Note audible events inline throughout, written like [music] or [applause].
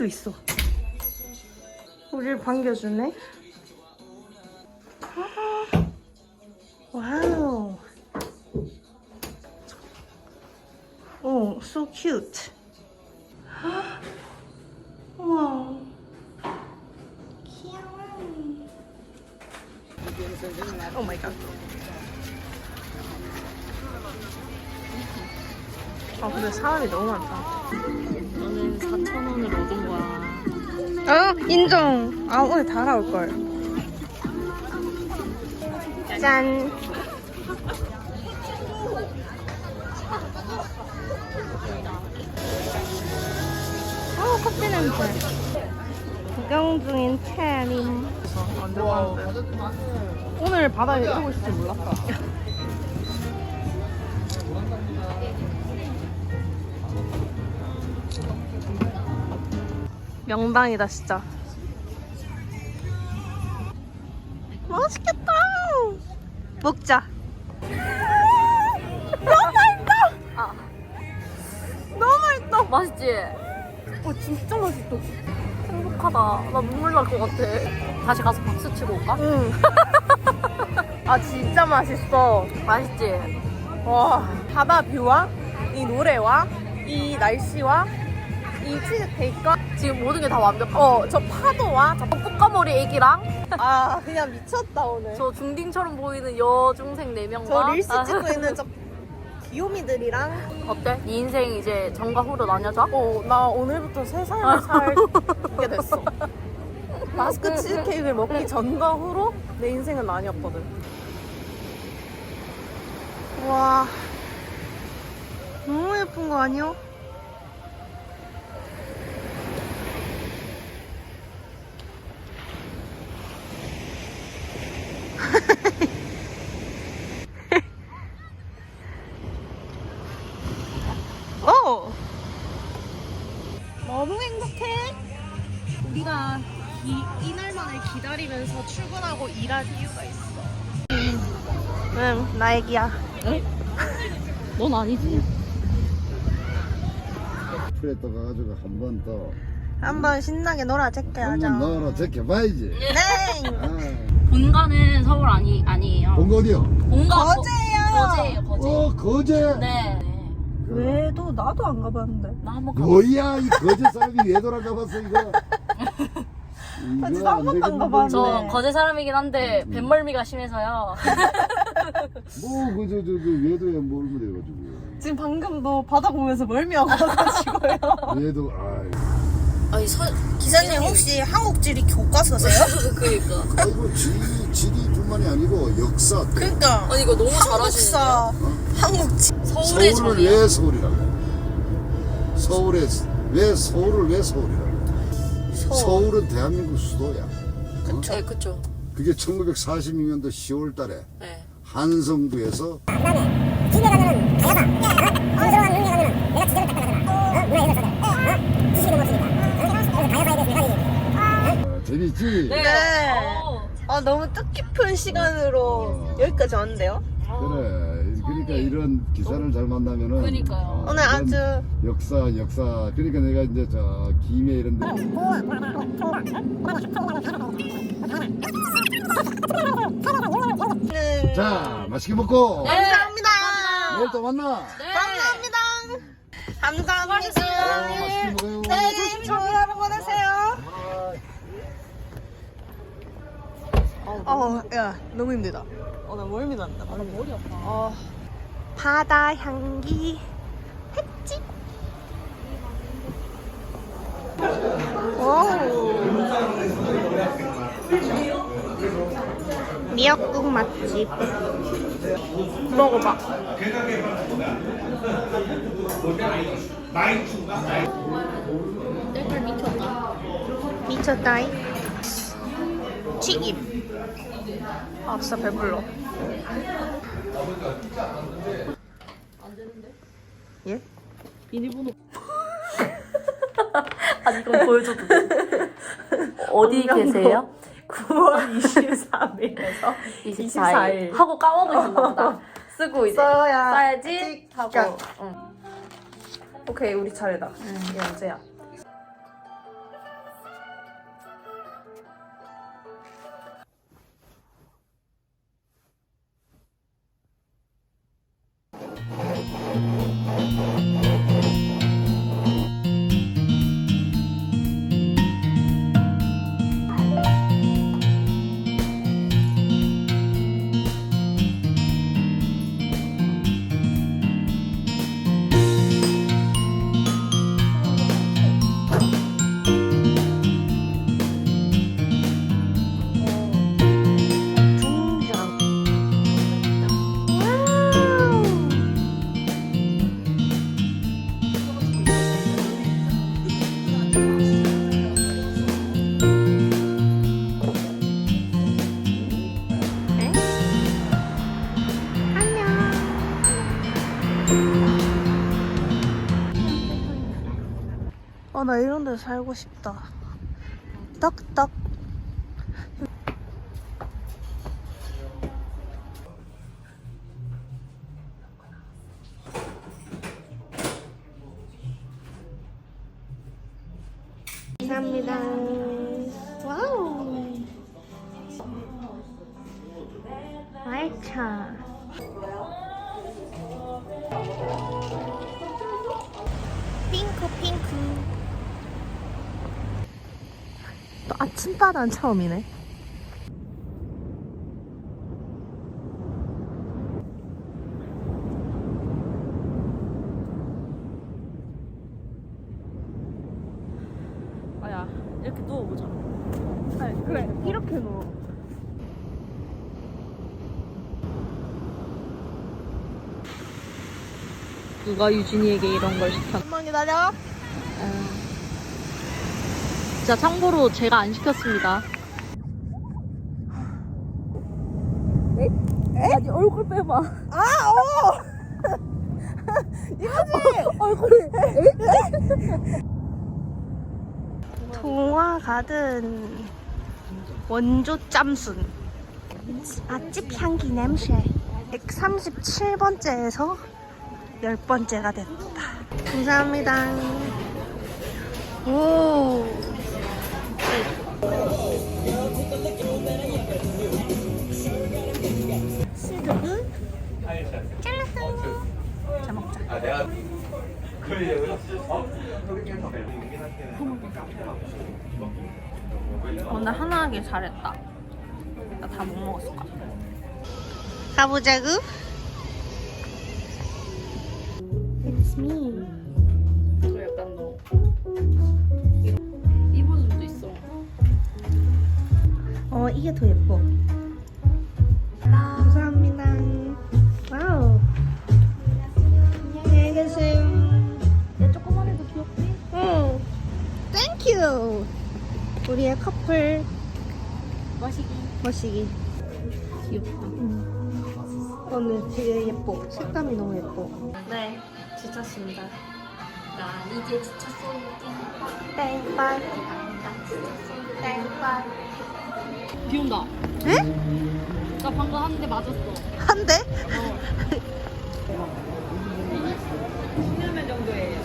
게임도 있어. 우리를 반겨주네. 아, 와우. 오, so cute. [gasps] 우와. 귀여워. 오 마이 갓. 아 근데 사람이 너무 많다. 어 인정. 아 오늘 다 나올 걸. 짠. 어 커피 냄새. 구경 중인 채림. 오늘 바다에 이러고 있을 줄 몰랐다. 명당이다 진짜. 맛있겠다. 먹자. 너무 맛있다. 아, 너무 맛있다. 맛있지? 어 진짜 맛있다. 행복하다. 나 눈물 날 것 같아. 다시 가서 박수 치고 올까? 응. [laughs] 아 진짜 맛있어. 맛있지? 와 바다 뷰와 이 노래와 이 날씨와 이 치즈케이크와 지금 모든 게 다 완벽하고. 어저 파도와 저, 꽃가머리 애기랑 아 그냥 미쳤다 오늘. 저 중딩처럼 보이는 여중생 4명과 저 릴스 찍고 있는 저 [laughs] 귀요미들이랑 어때? 네 인생 이제 전과 후로 나뉘어져? 어, 나 오늘부터 새 삶을 살게 됐어. [laughs] 마스크 치즈케이크를 먹기 전과 후로 내 인생은 아니었거든. 와, 너무 예쁜 거 아니야? 오! 너무 행복해. 우리가 이, 이날만을 기다리면서 출근하고 일할 이유가 있어. 응, 나 얘기야. 넌 아니지? 풀에 또 가가지고 한 번 더 한번 신나게 놀아 제껴야죠. 한번 넣어라 제껴봐야지 네! 아, 본가는 서울 아니, 아니에요. 본거 어디요? 본가 거제예요. 거제예요, 거제. 어 거제 네. 왜도 나도 안 가봤는데. 나 한번 가봐. 뭐야 이 거제 사람이 왜 돌아가봤어 이거 [laughs] 이거 아, 진짜 한 번도 안. 가봤는데. 저 거제 사람이긴 한데 뱃멀미가 심해서요. [laughs] 뭐 그저 저 그 외도에 몰면 돼가지고 지금 방금도 바다 보면서 멀미하고 와가지고요. [laughs] 외도 아이 아니 서 기사님 혹시 한국지리 교과서세요? [laughs] 그니까. 아이고 지, 지리 뿐만이 아니고 역사 또 그러니까 아니 이거 너무 잘하시는데. 한국사, 한국지. 서울의 서울을. 왜 서울이라고 해? 서울에 왜 서울을 왜 서울이라고 해? 서울은 대한민국 수도야 그쵸. 네, 그쵸. 그게 1946년도 10월 달에 네. 한성부에서 집에 가면은 가야가 어른스러운 눈에 가면은 내가 지대를 닦아가잖아 어? 문화예술서들 어? 지식이 너무 없으니까 어? 그래서 가야사에 대해서 내가 얘기해 어, 재밌지? 네. 어. 아, 너무 뜻깊은 시간으로 여기까지 왔는데요. 그래 그러니까 이런 기사를 잘 만나면은 그러니까요. 어, 오늘 이런 아주 역사 역사 그러니까 내가 이제 저 김해 이런 데는자 맛있게 먹고 네. 감사합니다. 내일 또 만나 네. 감사합니다. 감사합니다. 어, 맛있게 먹어요 네, 조심 좋은 하루 보내세요. 어, 야, 너무 힘들다. 어, 나 멀미 난다. 아, 나 머리 아파. 어, 바다 향기 했지? 오. 미역국 맛집. 먹어봐. 미쳤다이. 튀김. 아, 진짜 배불러. 예? 비밀번호. [laughs] 아니 이건 보여줘도 돼. 어디 계세요? 9월 23일에서 24일. 하고 까먹으셨나 보다. 쓰고 이제 써야 써야지 하고. 찍. 응. 오케이 우리 차례다. 이게 언제야? 아, 나 이런 데 살고 싶다. 딱딱. 감사합니다. 와우. 말차. 핑크 핑크. 또 아침바다는 처음이네. 아야 이렇게 누워보자. 아니, 그래 이렇게 누워. 누가 유진이에게 이런 걸 시켰나? 한번 기다려. 진짜 참고로 제가 안 시켰습니다. 야, 네 얼굴 빼봐. 아, 어. [laughs] [laughs] 얼굴이. 동화 가든 원조 짬순 맛집 향기 냄새 137번째에서 10번째가 됐다 감사합니다 오 오늘 하나 하길 잘했다. 나 다 못 먹었을 거야. 가보자구 It's me 저 약간 너 입은 수도 있어. 어 이게 더 예뻐 우리의 커플 마시기. 머시기 귀엽다. 오늘 되게 예뻐 색감이 너무 예뻐 네, 지쳤습니다. 나 이제 지쳤어요. 땡빨 땡빨. 비 온다. 에? 나 방금 한 대 맞았어. 한대? 미안한 정도예요.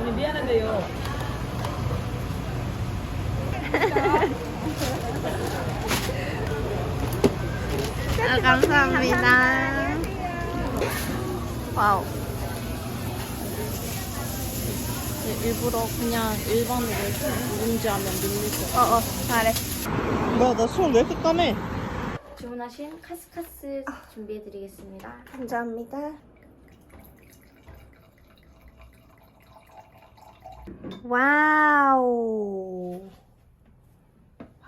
오늘 미안한데요. 아, 감사합니다 와우 일부러 그냥 일반으로 누룽지 하면 밀릴 거. 어어 잘해 뭐야 나 수영 왜 이렇게 까매? 주문하신 카스카스 준비해드리겠습니다. 감사합니다. 와우.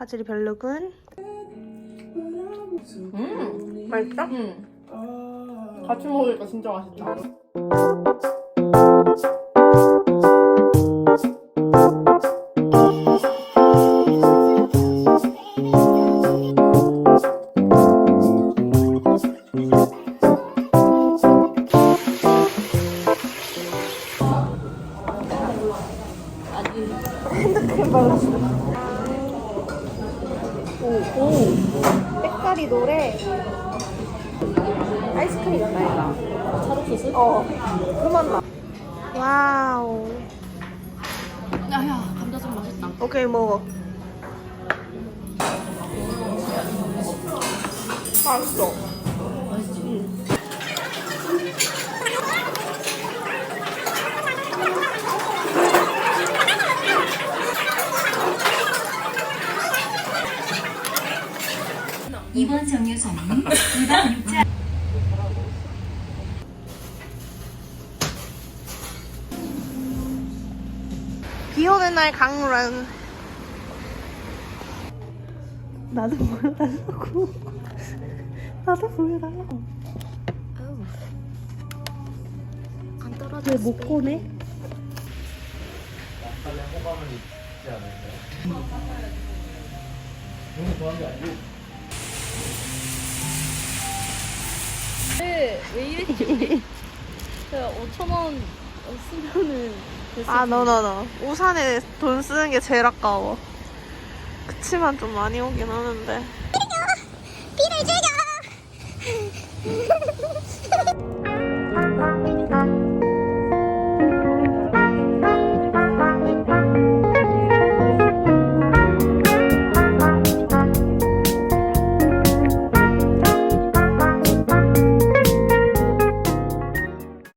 화질이 별로군. 음, 맛있다? 응. 같이 먹으니까 진짜 맛있다. 아이스크림 있다. 차로 소스? 어. 그만 나. 와우. 야야 감자전 맛있다. 오케이 먹어. 맛있어. 이번 정류소는 2번 6차 비 오는 날 강릉. 나도 보여달라고. [laughs] 나도 보여달라고. 안 떨어져. 왜 못 꺼내? 왜 이랬지? 제가 5천 원 쓰면은 아, 너너너. 우산에 돈 쓰는 게 제일 아까워. 그치만 좀 많이 오긴 하는데. 비를 즐겨 [laughs] [laughs]